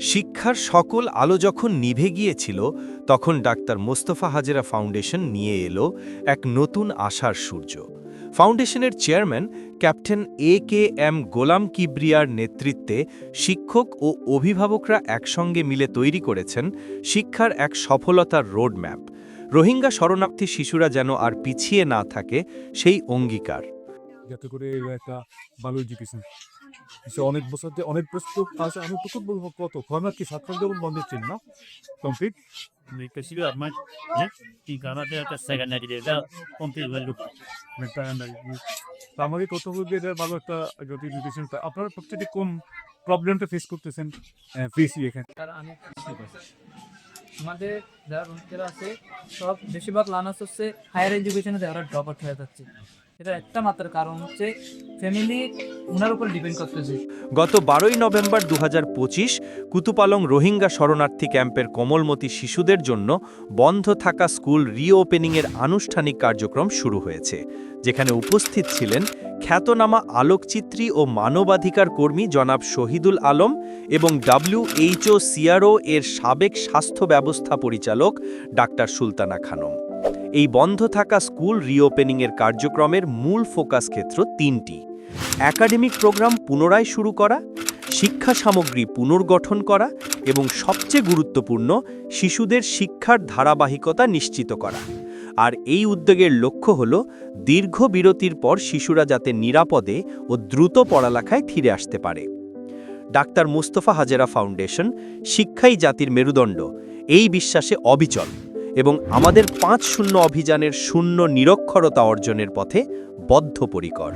শিক্ষার সকল আলো যখন নিভে গিয়েছিল, তখন ডাক্তার মোস্তফা হাজেরা ফাউন্ডেশন নিয়ে এলো এক নতুন আশার সূর্য। ফাউন্ডেশনের chairman, captain A K M Golam কিবরিয়ার নেতৃত্বে শিক্ষক ও অভিভাবকরা একসঙ্গে মিলে তৈরি করেছেন শিক্ষার এক সফলতার রোডম্যাপ। রোহিঙ্গা শরণার্থী শিশুরা যেন আর পিছিয়ে না থাকে, সেই অঙ্গীকার। সে অনেক বছর দিয়ে অনেক প্রস্তুত আছে আমি প্রচুর বলব কত? ফর্মার কি ছাত্র সাল যখন বন্ধ ছিল না কমপ্লিট Because you কি my একটা. আমাকে কত বলবে এটা ভালো একটা যদি আপনারা প্রত্যেকটি কোন প্রবলেমটা ফেস করতেছেন? ফেসি এখানে। আমি আমাদের যারা রোহিঙ্গারা আছে, সব বেশিরভাগ লানার্স হচ্ছে হায়ার এডুকেশনে যারা ড্রপ আউট হয়ে যাচ্ছে। এটা একটা মাত্র কারণ হচ্ছে ফ্যামিলি ওনার উপর ডিপেন্ড করতেছে। গত বারোই নভেম্বর দু হাজার পঁচিশ কুতুপালং রোহিঙ্গা শরণার্থী ক্যাম্পের কোমলমতি শিশুদের জন্য বন্ধ থাকা স্কুল রিওপেনিংয়ের আনুষ্ঠানিক কার্যক্রম শুরু হয়েছে, যেখানে উপস্থিত ছিলেন খ্যাতনামা আলোকচিত্রী ও মানবাধিকার কর্মী জনাব শহীদুল আলম এবং ডাব্লিউএইচও সিআরও এর সাবেক স্বাস্থ্য ব্যবস্থা পরিচালক ডাক্তার সুলতানা খানম। এই বন্ধ থাকা স্কুল রিওপেনিংয়ের কার্যক্রমের মূল ফোকাস ক্ষেত্র তিনটি। একাডেমিক প্রোগ্রাম পুনরায় শুরু করা, শিক্ষা সামগ্রী পুনর্গঠন করা এবং সবচেয়ে গুরুত্বপূর্ণ, শিশুদের শিক্ষার ধারাবাহিকতা নিশ্চিত করা। আর এই উদ্যোগের লক্ষ্য হল দীর্ঘ বিরতির পর শিশুরা যাতে নিরাপদে ও দ্রুত পড়ালেখায় ফিরে আসতে পারে। ডাক্তার মুস্তফা হাজেরা ফাউন্ডেশন, শিক্ষাই জাতির মেরুদণ্ড, এই বিশ্বাসে অবিচল এবং আমাদের পাঁচ শূন্য অভিযানের শূন্য নিরক্ষরতা অর্জনের পথে বদ্ধপরিকর।